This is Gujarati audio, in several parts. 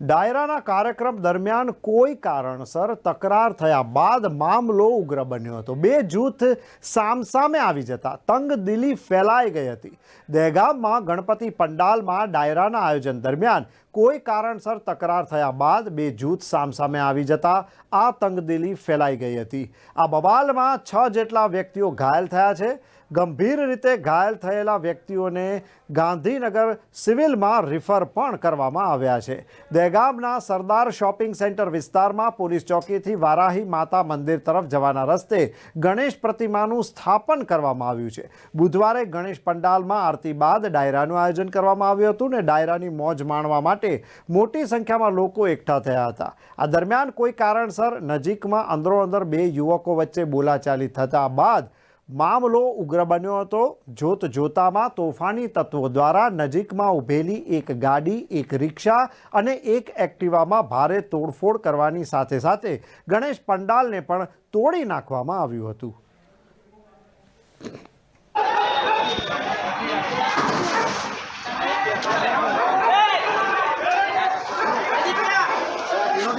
ડાયરાના કાર્યક્રમ દરમિયાન કોઈ કારણસર તકરાર થયા બાદ મામલો ઉગ્ર બન્યો હતો. બે જૂથ સામસામે આવી જતા તંગદિલી ફેલાઈ ગઈ હતી. દહેગામમાં ગણપતિ પંડાલમાં ડાયરાના આયોજન દરમિયાન કોઈ કારણસર તકરાર થયા બાદ બે જૂથ સામસામે આવી જતા આ તંગદિલી ફેલાઈ ગઈ હતી. આ બબાલમાં છ જેટલા વ્યક્તિઓ ઘાયલ થયા છે. ગંભીર રીતે ઘાયલ થયેલા વ્યક્તિઓને ગાંધીનગર સિવિલમાં રિફર પણ કરવામાં આવ્યા છે. દહેગામના સરદાર શોપિંગ સેન્ટર વિસ્તારમાં પોલીસ ચોકીથી વારાહી માતા મંદિર તરફ જવાના રસ્તે ગણેશ પ્રતિમાનું સ્થાપન કરવામાં આવ્યું છે. બુધવારે ગણેશ પંડાલમાં આરતી બાદ ડાયરાનું આયોજન કરવામાં આવ્યું હતું ને ડાયરાની મોજ માણવા માટે મોટી સંખ્યામાં લોકો એકઠા થયા હતા. આ દરમિયાન કોઈ કારણસર નજીકમાં અંદરો અંદર બે યુવકો વચ્ચે બોલાચાલી થતા બાદ મામલો ઉગ્ર બન્યો હતો. જોત જોતામાં તોફાની તત્વો દ્વારા નજીકમાં ઊભેલી એક ગાડી, એક રિક્ષા અને એક એક્ટિવામાં ભારે તોડફોડ કરવાની સાથે સાથે ગણેશ પંડાલને પણ તોડી નાખવામાં આવ્યું હતું.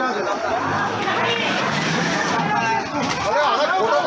やった!